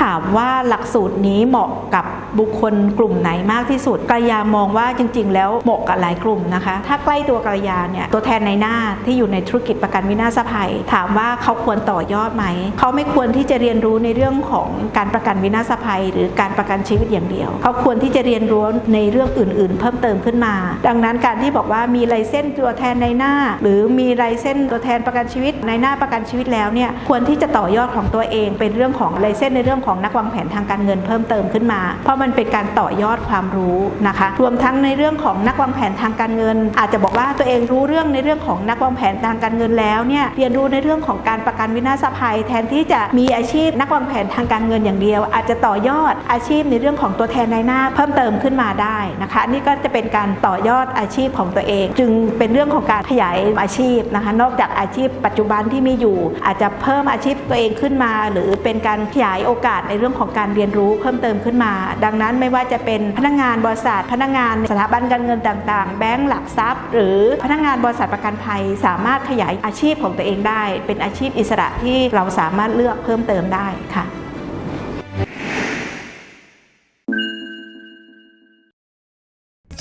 ถามว่าหลักสูตรนี้เหมาะกับบุคคลกลุ่มไหนมากที่สุดกรยามองว่าจริง ๆ แล้วเหมาะกับหลายกลุ่มนะคะ ถ้าใกล้ตัวกรยาเนี่ยตัวแทนในหน้าที่อยู่ในธุรกิจประกันวินาศภัย ถามว่าเขาควรต่อยอดไหม เขาไม่ควรที่จะเรียนรู้ในเรื่องของการประกันวินาศภัย หรือการประกันชีวิตอย่างเดียว เขาควรที่จะเรียนรู้ในเรื่องอื่น ๆ เพิ่มเติมขึ้นมา ดังนั้นการที่บอกว่ามีลายเส้นตัวแทนในหน้า หรือมีลายเส้นตัวแทนประกันชีวิตในหน้าประกันชีวิตแล้วเนี่ยควรที่จะต่อยอดของตัวเอง เป็นเรื่องของลายเส้นในเรื่องของนักวางแผนทางการเงินเพิ่มเติมขึ้นมาเพราะมันเป็นการต่อยอดความรู้นะคะ รวมทั้งในเรื่องของนักวางแผนทางการเงิน อาจจะบอกว่าตัวเองรู้เรื่องในเรื่องของนักวางแผนทางการเงินแล้วเนี่ยเรียนรู้ในเรื่องของการประกันวินาศภัย แทนที่จะมีอาชีพนักวางแผนทางการเงินอย่างเดียว อาจจะต่อยอดอาชีพในเรื่องของตัวแทนในหน้าเพิ่มเติมขึ้นมาได้นะคะนนี่ก็จะเป็นการต่อยอดอาชีพของตัวเอง จึงเป็นเรื่องของการขยายอาชีพนะคะ นอกจากอาชีพปัจจุบันที่มีอยู่ อาจจะเพิ่มอาชีพตัวเองขึ้นมา หรือเป็นการขยายโอกาสในเรื่องของการเรียนรู้เพิ่มเติมขึ้นมาดังนั้นไม่ว่าจะเป็นพนักงานบริษัทพนักงานสถาบันการเงินต่างๆ แบงก์หลักทรัพย์ หรือพนักงานบริษัทประกันภัย สามารถขยายอาชีพของตัวเองได้ เป็นอาชีพอิสระที่เราสามารถเลือกเพิ่มเติมได้ค่ะ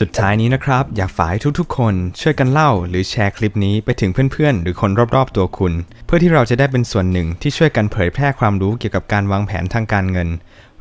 สุดท้ายนี้นะครับ อยากฝากให้ทุกๆ คนช่วยกันเล่าหรือแชร์คลิปนี้ไปถึงเพื่อนๆ หรือคนรอบๆ ตัวคุณ เพื่อที่เราจะได้เป็นส่วนหนึ่งที่ช่วยกันเผยแพร่ความรู้เกี่ยวกับการวางแผนทางการเงิน